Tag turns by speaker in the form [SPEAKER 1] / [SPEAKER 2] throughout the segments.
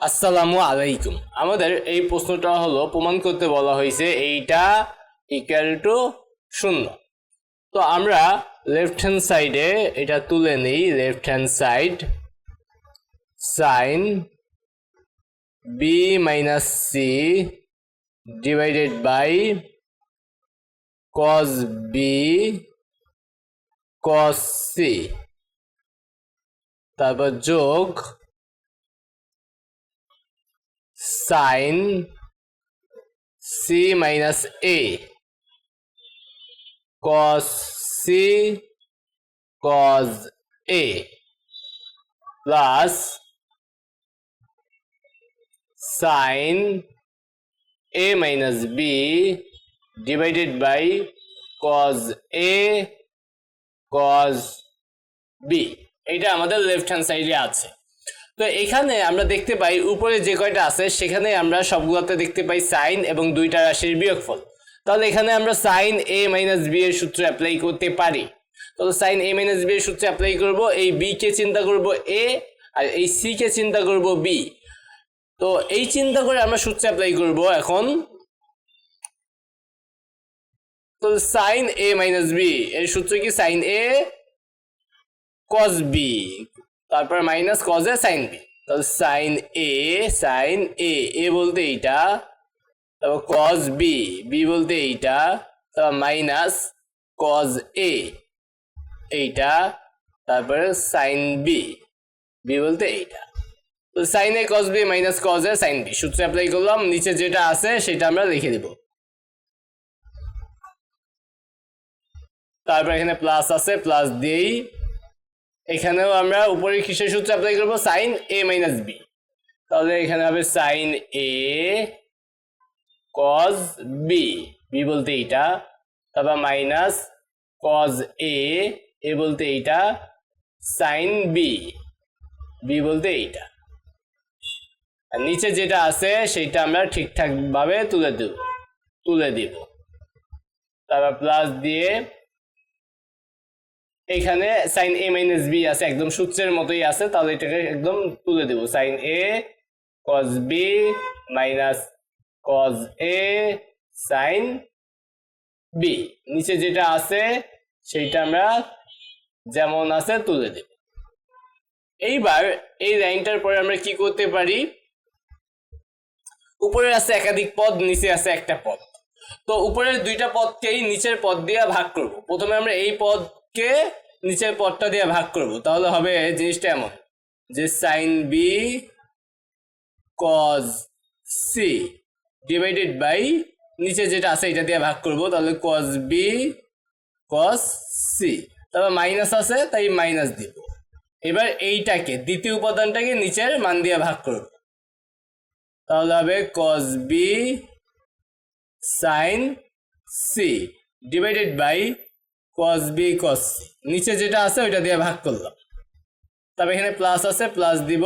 [SPEAKER 1] আসসালামু আলাইকুম। আমাদের এই প্রশ্নটা হলো, প্রমাণ করতে বলা হয়েছে এইটা ইকুয়াল টু শূন্য। তো আমরা লেফট হ্যান্ড সাইডে এটা তুলে নিই left hand side sine B minus C divided by cos B cos C তারপর যোগ sine C minus A cos C cos A plus sine A minus B divided by cos A cos B এটা আমাদের left hand সাইডে আছে। তো এখানে আমরা দেখতে পাই উপরে যে কয়টা আছে, সেখানে আমরা সবগুলোতে দেখতে পাই সাইন এবং দুইটা রাশির বিয়োগফল। তাহলে এখানে আমরা সাইন এ মাইনাস বি এর সূত্র অ্যাপ্লাই করতে পারি। তাহলে সাইন এ মাইনাস বি এর সূত্র অ্যাপ্লাই করব, এই বি কে চিন্তা করব এ আর এই সি কে চিন্তা করব বি তো এই চিন্তা করে আমরা সূত্র অ্যাপ্লাই করব এখন। তো সাইন এ মাইনাস বি এর সূত্র কি? সাইন এ কস বি তারপর minus cos A sine B তাহলে sine A sine A A বলতে এইটা, তারপর কজ বি বি বলতে এইটা, তারপর মাইনাস কজ এ এইটা, তারপরে সাইন বি বি বলতে এইটা। তো sine A cos B minus cos A sine B সূত্র অ্যাপ্লাই করলাম, নিচে যেটা আছে সেটা আমরা লিখে দেব। তারপর এখানে প্লাস আছে প্লাস দিয়েই এখানেও আমরা উপরে কিসের সূত্র অ্যাপ্লাই করব? সাইন এ মাইনাস বি তাহলে এখানে হবে sine A cos B B বলতে এইটা, তারপর মাইনাস কজ এ এ বলতে এইটা সাইন বি বি বলতে এইটা। আর নিচে যেটা আছে, সেটা আমরা ঠিকঠাক ভাবে তুলে দেব, তুলে দিব। তারপর প্লাস দিয়ে এখানে সাইন এ মাইনাস বি আছে, একদম সূত্রের মতোই আছে, তাহলে এটাকে একদম তুলে দেব। Sine A cos B minus cos A sine B নিচে যেটা আছে, সেইটা আমরা যেমন আছে তুলে দেব। এইবার এই লাইনটার পরে আমরা কি করতে পারি? উপরে আছে একাধিক পদ, নিচে আছে একটা পদ। তো উপরের দুইটা পদকেই নিচের পদ দিয়ে ভাগ করব। প্রথমে আমরা এই পদকে নিচের পদটা দিয়ে ভাগ করব? তাহলে হবে জিনিসটা এমন। যে sine B cos C divided by নিচে যেটা আছে এটা দিয়ে ভাগ করব, তাহলে কজ বি কজ সি তারপর মাইনাস আছে, তাই মাইনাস দিব। এবার এইটাকে, দ্বিতীয় উপাদানটাকে নিচের মান দিয়ে ভাগ করব। তাহলে হবে cos B sine C divided by cos B cos নিচে যেটা আছে, ওইটা দিয়ে ভাগ করলাম। তবে এখানে প্লাস আছে প্লাস দিব।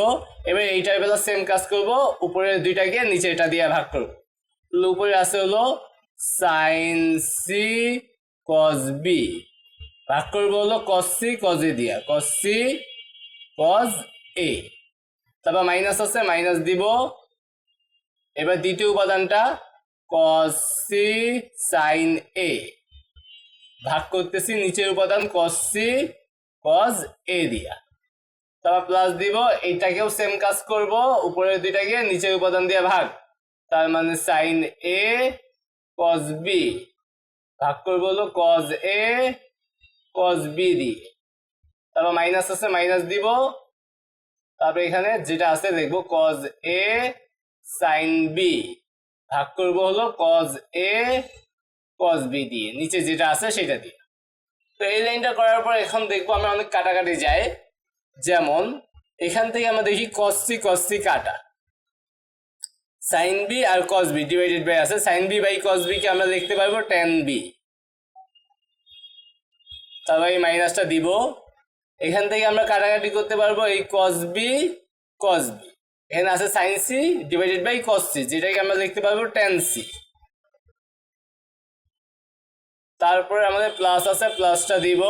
[SPEAKER 1] এবার এইটার বেলা সেম কাজ করব। উপরের দুইটাকে নিচে এটা দিয়ে ভাগ করব। উপরে আছে হলো সাইন সি কস বি ভাগ করব হলো কস সি কস এ দিয়া। কস সি কস এ তারপর মাইনাস আছে মাইনাস দিব। এবার দ্বিতীয় উপাদানটা কস সি সাইন এ ভাগ করতেছি, নিচের উপাদান কস সি কস এ দিয়া। তারপর প্লাস দিব, এইটাকেও সেম কাজ করব, উপরের দুইটাকে নিচের উপাদান দিয়ে ভাগ। তার মানে সাইন এ কস বি ভাগ করব হলো কস এ কস বি দিয়ে। তারপর মাইনাস আছে মাইনাস দিব। তারপর এখানে যেটা আছে, দেখব কজ এ সাইন বি ভাগ করব হলো কজ এ কজ বি দিয়ে, নিচে যেটা আছে সেটা দিয়ে। তো এই লাইনটা করার পর এখন দেখব আমরা অনেক কাটাকাটি যাই। যেমন, এখান থেকে আমরা দেখি কস সি কস সি কাটা। সাইন বি আর কস বি ডিভাইডেড বাই আছে। Sine B by cos B কে আমরা লিখতে পারব টেন বি তারপর এই মাইনাসটা দিব। এখান থেকে আমরা কাটাকাটি করতে পারব এই কস বি কস বি এখানে আছে sine C divided by cos C যেটাকে আমরা লিখতে পারব টেন সি তারপরে আমাদের প্লাস আছে প্লাসটা দিব।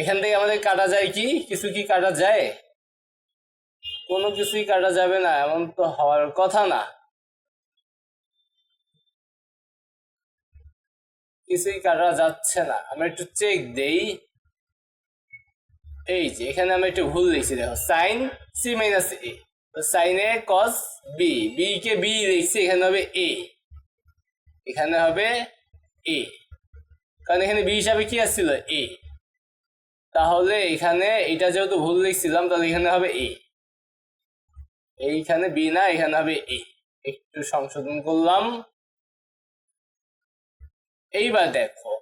[SPEAKER 1] এখান থেকে আমাদের কাটা যায় কি? কিছু কি কাটা যায়? কোনো কিছুই কাটা যাবে না, এমন তো হওয়ার কথা না। কিছুই কাটা যাচ্ছে না। আমরা একটু চেক দেই। এই যে, এখানে আমরা একটু ভুল লিখছি দেখো sine C minus A sine A cos B B K B লিখছি এখানে হবে এ এখানে হবে এ কারণ এখানে বি হিসাবে কি আসছিল? এ। তাহলে এখানে এটা যেহেতু ভুল লিখছিলাম, তাহলে এখানে হবে এ। এইখানে বি না, এখানে হবে এ। একটু সংশোধন করলাম। এইবার দেখো,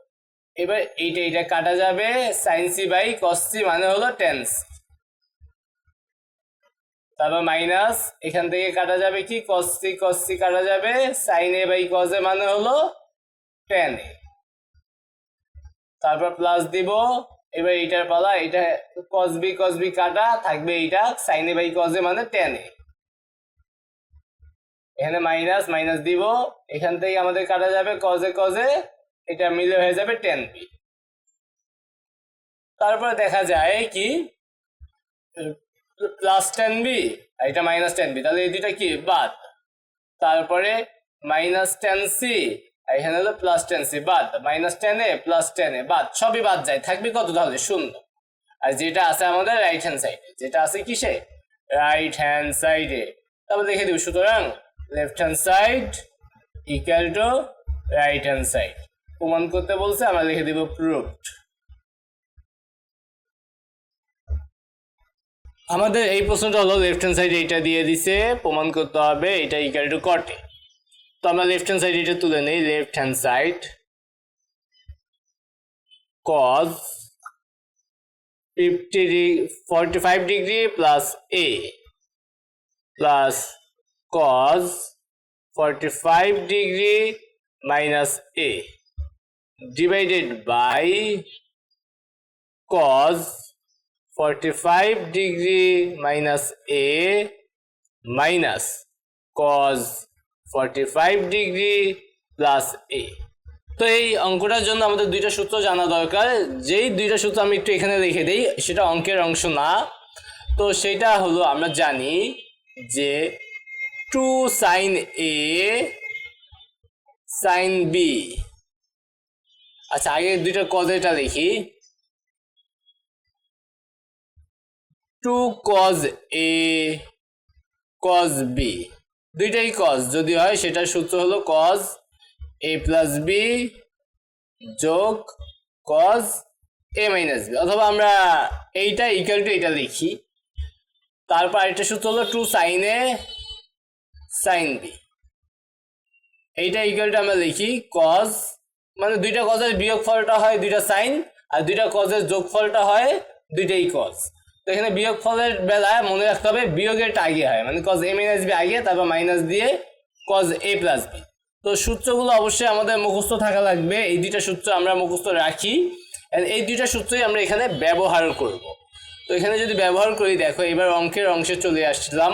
[SPEAKER 1] এবার এইটা এইটা কাটা যাবে সাইন্সি বাই কস সি মানে হলো টেন সি তারপর মাইনাস এখান থেকে কাটা যাবে কি? কস সি কস সি কাটা যাবে। সাইন এ বাই এ মানে হলো টেন এ তারপর প্লাস দিব, এবার এইটার পালা এটা বি কস বি কাটা, থাকবে এইটা সাইন এ বাই এ মানে এ এখানে মাইনাস মাইনাস দিব, এখান থেকে আমাদের কাটা যাবে কজে কজে এটা মিলে হয়ে যাবে টেন বি তারপরে দেখা যায় কি প্লাস টেন বি এটা মাইনাস টেন বি তাহলে এই দুইটা কি? বাদ। তারপরে মাইনাস টেন সি এখানে হলো প্লাস টেন সি, বাদ। Minus tan A plus tan A, বাদ। সবই বাদ যায়। থাকবে কত তাহলে? শূন্য। আর যেটা আছে আমাদের রাইট হ্যান্ড সাইডে যেটা আছে কিসে? রাইট হ্যান্ড সাইডে তারপর দেখে দিব। সুতরাং left hand side equal to right hand side প্রমাণ করতে বলছে, আমরা লিখে দিব প্রুফড আমাদের এই প্রশ্নটা হলো লেফট হ্যান্ড সাইড এইটা দিয়ে দিছে। প্রমাণ করতে হবে, এটা ইকুয়াল টু কটে। তো আমরা লেফট হ্যান্ড সাইড এটা তুলে নেই left hand side cos 50 de- 45 degree plus a plus cos 45 degree minus a divided by cos 45 degree minus a minus cos 45 degree plus A তো এই অঙ্কটার জন্য আমাদের দুইটা সূত্র জানা দরকার। যেই দুইটা সূত্র আমি একটু এখানে রেখে দিই, সেটা অঙ্কের অংশ না। তো সেটা হলো আমরা জানি যে two sine A sine B আচ্ছা আগে দুইটা কজেটা লিখি। Two cos A cos B দুইটাই কজ যদি হয় সেটার সূত্র হলো কজ এ প্লাস বি যোগ কজ এ মাইনাস বি অথবা আমরা এইটা ইকুয়াল টু এটা লিখি। তারপর আরেকটা সূত্র হলো two sine A sine B এইটা ইকুয়াল টু আমরা লিখি কজ মানে দুইটা কজের বিয়োগ ফলটা হয় দুইটা সাইন আর দুইটা কজের যোগ ফলটা হয় দুইটাই কজ এখানে বিয়োগ ফলের বেলায় মনে রাখতে হবে বিয়োগেরটা আগে হয় মানে কজ এ মাইনাস বি আগে, তারপর মাইনাস দিয়ে কজ এ প্লাস বি তো সূত্রগুলো অবশ্যই আমাদের মুখস্থ থাকা লাগবে, এই দুইটা সূত্র আমরা মুখস্থ রাখি। এই দুইটা সূত্রই আমরা এখানে ব্যবহার করব। তো এখানে যদি ব্যবহার করি, দেখো এবার অঙ্কের অংশে চলে আসলাম।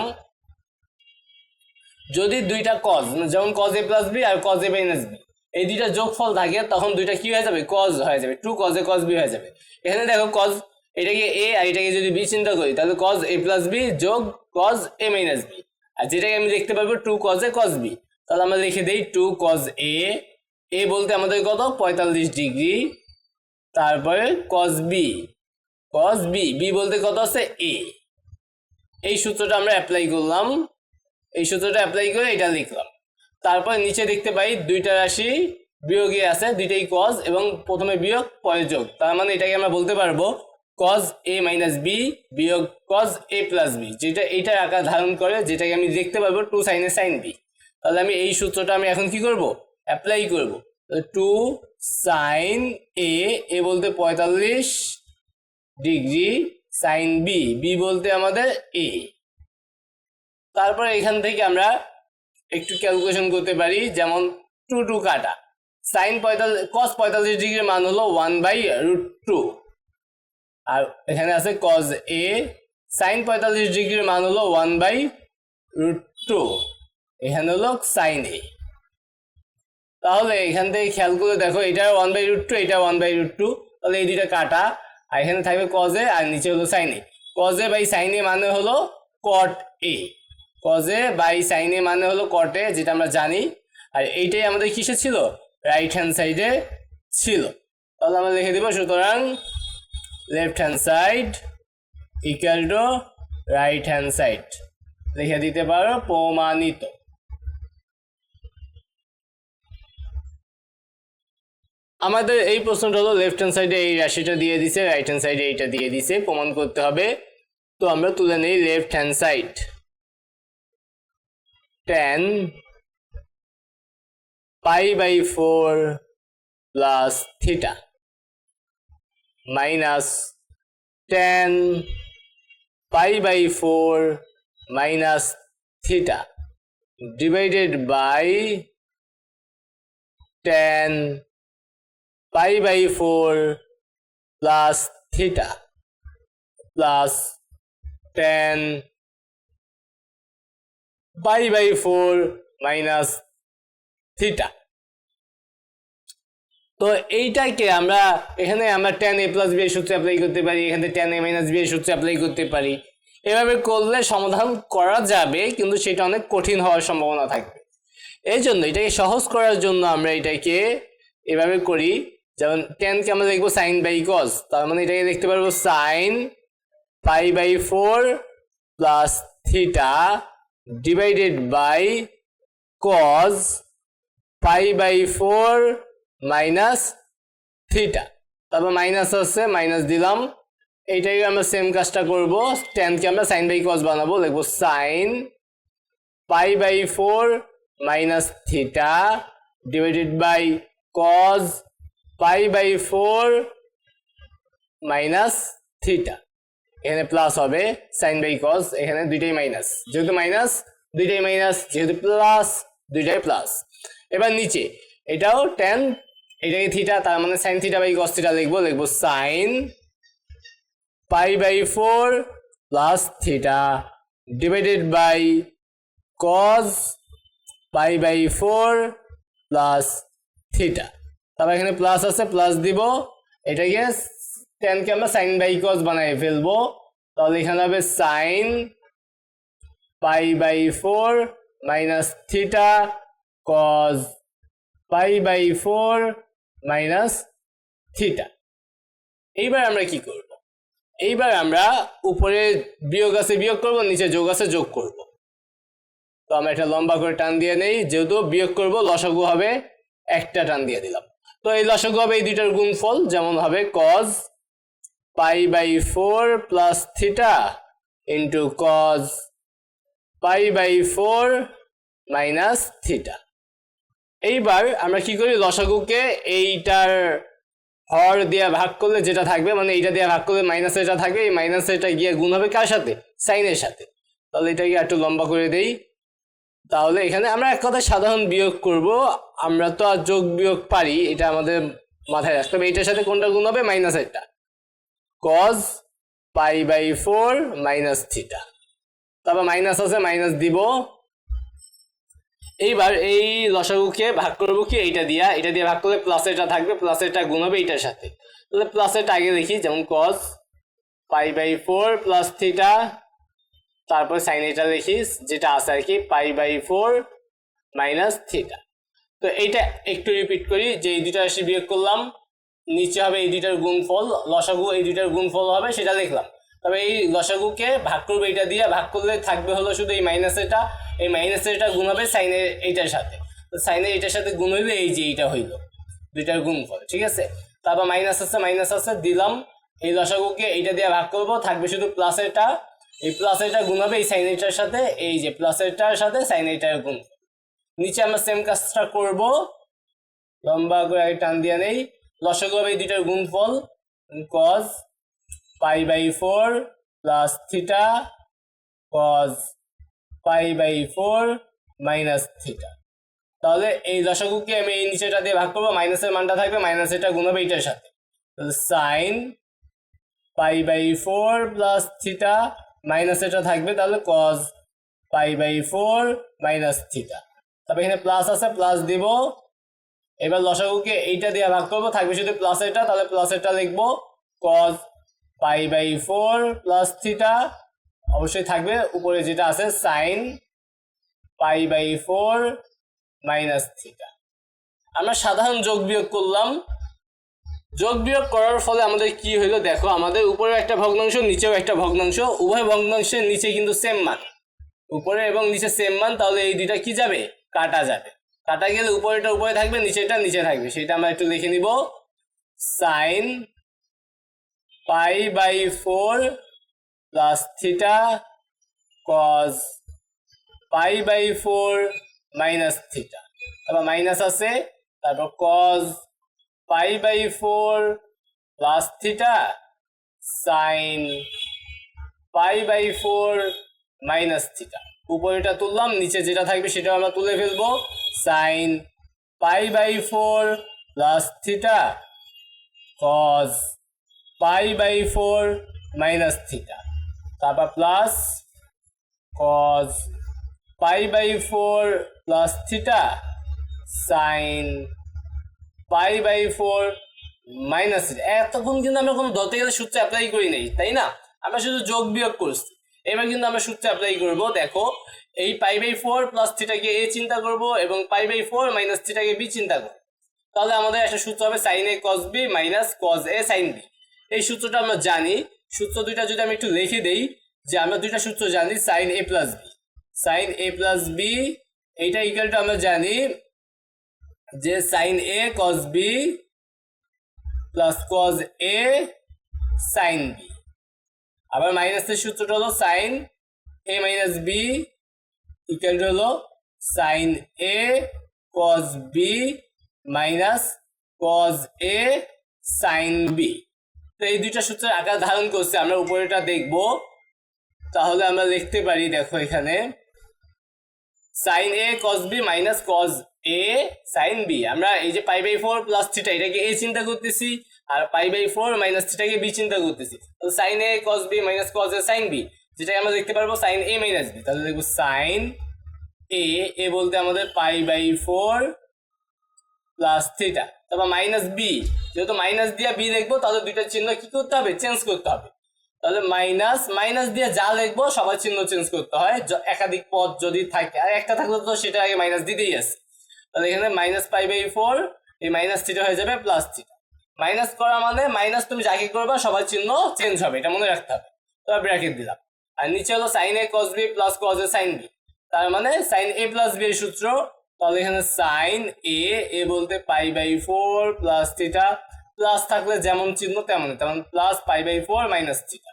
[SPEAKER 1] যদি দুইটা কজ যেমন কজ এ প্লাস বি আর কজ এ মাইনাস বি এই দুইটা যোগফল থাকে, তখন দুইটা কি হয়ে যাবে? কজ হয়ে যাবে two cos A cos B হয়ে যাবে। এখানে দেখো কজ এটাকে এ আর এটাকে যদি বি চিন্তা করি, তাহলে কজ এ প্লাস বি যোগ কজ এ মাইনাস বি আর যেটাকে আমি দেখতে পারব two cos A cos B তাহলে আমরা লিখে দিই টু কজ এ এ বলতে আমাদের কত? পঁয়তাল্লিশ ডিগ্রি। তারপরে cos B cos B B বলতে কত আছে? এ এই সূত্রটা আমরা অ্যাপ্লাই করলাম। এই সূত্রটা অ্যাপ্লাই করে এটা লিখলাম। তারপর নিচে দেখতে পাই দুইটা রাশি বিয়োগে আছে, দুইটাই কজ এবং প্রথমে বিয়োগ, পরে যোগ। তার মানে এটাকে আমরা বলতে পারব কজ এ মাইনাস বি বিয়োগ কজ এ প্লাস বি যেটা এইটার আকার ধারণ করে যেটাকে আমি দেখতে পারব টু সাইনে সাইন বি তাহলে আমি এই সূত্রটা আমি এখন কি করব? অ্যাপ্লাই করব। টু সাইন এ এ বলতে পঁয়তাল্লিশ ডিগ্রি সাইন বি বি বলতে আমাদের এ তারপর এখান থেকে আমরা একটু ক্যালকুলেশন করতে পারি, যেমন টু টু কাটা। সাইন পঁয়তাল্লিশ কস পঁয়তাল্লিশ ডিগ্রির মান হলো ওয়ান বাই রুট টু আর এখানে আছে কজ এ সাইন পঁয়তাল্লিশ ডিগ্রির মান হলো ওয়ান বাই রুট টু এখানে হলো সাইন এ তাহলে এখান থেকে খেয়াল করে দেখো, এটা ওয়ান বাই রুট টু এটা ওয়ান বাই রুট টু তাহলে এই দুইটা কাটা, আর এখানে থাকবে কজে আর নিচে হলো সাইন সাইনে কজে বাই সাইনে মানে হলো কট এ কজে বাই সাইনে মানে হলো কট এ যেটা আমরা জানি। আর এইটাই আমাদের কিসে ছিল? রাইট হ্যান্ড সাইডে ছিল। তাহলে আমরা লিখে দিব, সুতরাং left hand side equal to right hand side লিখে দিতে পারো, প্রমাণিত। আমাদের এই প্রশ্নটা হলো লেফট হ্যান্ড সাইডে এই রাশিটা দিয়ে দিছে রাইট হ্যান্ড সাইডে এইটা দিয়ে দিছে, প্রমাণ করতে হবে। তো আমরা তুলে নেই left hand side tan pi by four plus theta minus tan pi by four minus theta divided by tan pi by 4 plus theta plus 10 pi by 4 minus theta তো এইটাকে আমরা এখানে আমরা টেন এ প্লাস বি এর সূত্রে apply করতে পারি, এখানে টেন এ মাইনাস বি এর সূত্রে অ্যাপ্লাই করতে পারি। এভাবে করলে সমাধান করা যাবে, কিন্তু সেটা অনেক কঠিন হওয়ার সম্ভাবনা থাকবে। এই জন্য এটাকে সহজ করার জন্য আমরা এটাকে এভাবে করি, যেমন টেনকে আমরা লিখব সাইন বাই কস তার মানে এটাকে দেখতে পারব sine pi by four plus theta divided by cos pi by four minus theta. তারপর মাইনাস আছে, মাইনাস দিলাম। এইটাকে আমরা সেম কাজটা করব। টেনকে আমরা সাইন বাই কস বানাবো। লিখব sine pi by four minus theta divided by cos pi by four minus theta এখানে প্লাস হবে সাইন বাই কস এখানে দুইটাই মাইনাস যেহেতু মাইনাস দুইটাই মাইনাস যেহেতু প্লাস দুইটাই প্লাস এবার নিচে, এটাও টেন এটাকে থিটা তার মানে sine theta by cos theta লিখব লিখব sine pi by four plus theta divided by cos pi by four plus theta তারপর এখানে প্লাস আছে প্লাস দিব। এটাকে টেনকে আমরা সাইন বাই কজ বানাই ফেলব। তাহলে এখানে হবে sine pi by four minus theta cos pi by four minus theta. এইবার আমরা কি করব? এইবার আমরা উপরে বিয়োগ আছে বিয়োগ করব, নিচে যোগ আছে যোগ করব। তো আমরা এটা লম্বা করে টান দিয়ে নেই, যেহেতু বিয়োগ করব, লসাগু হবে একটা টান দিয়ে দিলাম। তো এই লসাগু হবে এই দুইটার গুণফল, যেমন হবে cos pi by four plus theta into cos pi by four minus theta এইবার আমরা কি করি? লসাগুকে এইটার হর দিয়ে ভাগ করলে যেটা থাকবে মানে এইটা দিয়ে ভাগ করলে মাইনাস এটা থাকবে এই মাইনাস এটা গিয়ে গুণ হবে কার সাথে? সাইনের সাথে। তাহলে এটাকে একটু লম্বা করে দেই। তাহলে এখানে আমরা এক কথায় সাধারণ বিয়োগ করব। আমরা তো আর যোগ বিয়োগ পারি, এটা আমাদের মাথায় রাখতে হবে। এইটার সাথে কোনটা গুণ হবে? মাইনাস একটা। Cos pi by four minus theta তারপর মাইনাস আছে মাইনাস দিব। এইবার এই লসাগুকে ভাগ করব কি? এইটা দিয়া। এটা দিয়ে ভাগ করলে প্লাস এটা থাকবে প্লাস এটা গুণ হবে এইটার সাথে। তাহলে প্লাস এটা আগে দেখি, যেমন cos pi by four plus theta তারপর সাইন এটা লিখিস যেটা আছে আর কি pi by four minus theta তো এইটা একটু রিপিট করি, যে এই দুইটা রাশি বিয়োগ করলাম, নিচে হবে এই দুইটার গুণফল লসাগু এই দুইটার গুণফল হবে, সেটা লিখলাম। তবে এই লসাগুকে ভাগ করবে এটা দিয়ে, ভাগ করলে থাকবে হলো শুধু এই মাইনাস এটা এই মাইনাস এটা গুণ হবে সাইনের এইটার সাথে। তো সাইনের এটার সাথে গুণ হইবে এই যে এইটা হইল। দুইটার গুণফল, ঠিক আছে? তারপর মাইনাস আছে মাইনাস আছে, দিলাম। এই লসাগুকে এইটা দিয়ে ভাগ করব, থাকবে শুধু প্লাস এটা। এই প্লাস এটা গুণ হবে এই সাইন সাথে, এই যে প্লাস এটার সাথে সাইন গুণ। নিচে আমরা সেম কাজটা করব। লম্বা করে টান দিয়ে নেই। লসাগু হবে এই দুইটার গুণফল cos pi by four plus theta cos pi by four minus theta. তাহলে এই দশগুকে আমি এই নিচেটা দিয়ে ভাগ করব, মাইনাসের মানটা থাকবে মাইনাস এটা গুণ এইটার সাথে। Sine pi by four plus theta minus এটা থাকবে, তাহলে cos pi by four minus theta. তারপর এখানে প্লাস আছে প্লাস দিব। এবার লসাগুকে এইটা দিয়ে ভাগ করব, থাকবে শুধু প্লাস এটা, তাহলে প্লাস এটা লিখব cos pi by four plus theta অবশ্যই থাকবে। উপরে যেটা আছে sine pi by four minus theta আমরা সাধারণ যোগ বিয়োগ করলাম। যোগ বিয়োগ করার ফলে আমাদের কি হইল? দেখো, আমাদের উপরে একটা ভগ্নাংশ, নিচেও একটা ভগ্নাংশ। উভয় ভগ্নাংশের নিচে কিন্তু সেম মান। উপরে এবং নিচে সেম মান, তাহলে এই দুইটা কি যাবে? কাটা যাবে। কাটা গেলে উপরেটা উপরে থাকবে নিচেটা নিচে থাকবে। সেটা আমরা একটু লিখে নিব। Sine pi by four plus theta cos pi by four minus theta তারপর মাইনাস আছে তারপর cos pi by four plus theta sine pi by four minus theta উপরেটা তুললাম, নিচে যেটা থাকবে সেটা আমরা তুলে ফেলব। Sine pi by four plus theta cos pi by four minus theta তারপর plus cos pi by four plus theta sine pi by four minus এতক্ষণ কিন্তু আমরা কোনো ধরতে গেলে সূত্র অ্যাপ্লাই করি নাই, তাই না? আমরা শুধু যোগ বিয়োগ করছি। এবার কিন্তু আমরা সূত্র অ্যাপ্লাই করব, দেখো, এই পাই বাই ফোর প্লাস থিটাকে এ চিন্তা করব এবং পাই বাই ফোর মাইনাস থিটাকে বি চিন্তা করব। তাহলে আমাদের একটা সূত্র হবে sine A cos B minus cos A sine B এই সূত্রটা আমরা জানি সূত্র দুইটা যদি আমি একটু লিখে দেই, যে আমরা দুইটা সূত্র জানি sine A plus B sine A plus B এইটা ইকুয়ালটা আমরা জানি যে sine A cos B plus cos A sine B আবার মাইনাসের সূত্রটা হলো sine A minus B equal to হলো sine A cos B minus cos A sine B তো এই দুইটা সূত্রের আকার ধারণ করছে, আমরা উপরেটা দেখব। তাহলে আমরা লিখতে পারি, দেখো এখানে sine A cos B minus cos A sine B আমরা এই যে pi by four plus theta এটাকে এ চিন্তা করতেছি, আর পাই বাই ফোর মাইনাস থিটাকে বি চিন্তা করতেছি। Sine A cos B minus cos A sine B যেটাকে আমরা দেখতে পারব সাইন এ মাইনাস বি তাহলে দেখব সাইন এ এ বলতে আমাদের pi by four plus theta তারপর মাইনাস বি যেহেতু মাইনাস দিয়ে বি দেখব, তাহলে দুইটা চিহ্ন কি করতে হবে? চেঞ্জ করতে হবে। তাহলে মাইনাস মাইনাস দিয়ে যা লিখব, সবার চিহ্ন চেঞ্জ করতে হয়। একাধিক পদ যদি থাকে, আর একটা থাকলে তো সেটা আগে মাইনাস দিতেই আছে তাহলে এখানে মাইনাস পাই বাই ফোর এই মাইনাস থিটা হয়ে যাবে প্লাস থিটা মাইনাস করা মানে মাইনাস তুমি যাকে করবা, সবার চিহ্ন চেঞ্জ হবে, এটা মনে রাখতে হবে। তারপর ব্র্যাকেট দিলাম। আর নিচে হলো sine A cos B plus cos A sine B তার মানে সাইন এ প্লাস বি এর সূত্র তাহলে এখানে সাইন এ এ বলতে pi by four plus theta plus থাকলে যেমন চিহ্ন তেমন তেমন plus pi by four minus theta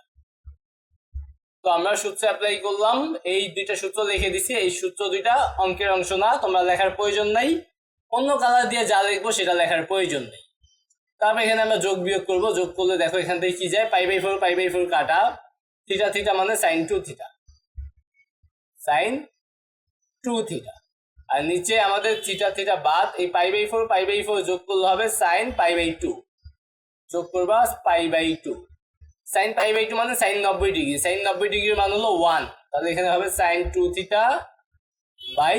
[SPEAKER 1] তো আমরা সূত্র অ্যাপ্লাই করলাম, এই দুইটা সূত্র লিখে দিছি, এই সূত্র দুইটা অঙ্কের অংশ না, তোমরা লেখার প্রয়োজন নাই। অন্য কালার দিয়ে যা লিখব সেটা লেখার প্রয়োজন নেই। তারপর এখানে আমরা যোগ বিয়োগ করব, যোগ করলে দেখো এখান থেকে কি যায়? Pi by four pi by four কাটা। থিটা থিটা মানে sine two theta sine two theta আর নিচে আমাদের থিটা থিটা বাদ, এই pi by four, pi by four যোগ করলে হবে সাইন পাই বাই টু। যোগ করবা pi by two. Sine pi by two মানে সাইন নব্বই ডিগ্রি। সাইন নব্বই ডিগ্রির মান হলো ওয়ান। তাহলে এখানে হবে sine two theta by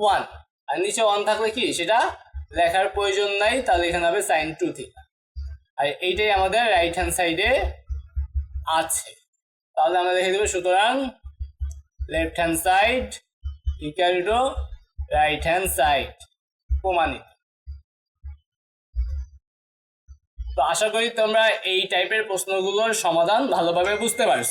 [SPEAKER 1] one. আর নিচে ওয়ান থাকলে কি? সেটা লেখার প্রয়োজন নাই, তাহলে এখানে হবে সাইন টু থিটা। আর এইটাই আমাদের রাইট হ্যান্ড সাইডে আছে। তাহলে আমরা লিখে দেবো সুতরাং left hand side equal to right hand side প্রমাণিত তো আশা করি তোমরা এই টাইপের প্রশ্নগুলোর সমাধান ভালোভাবে বুঝতে পারছ।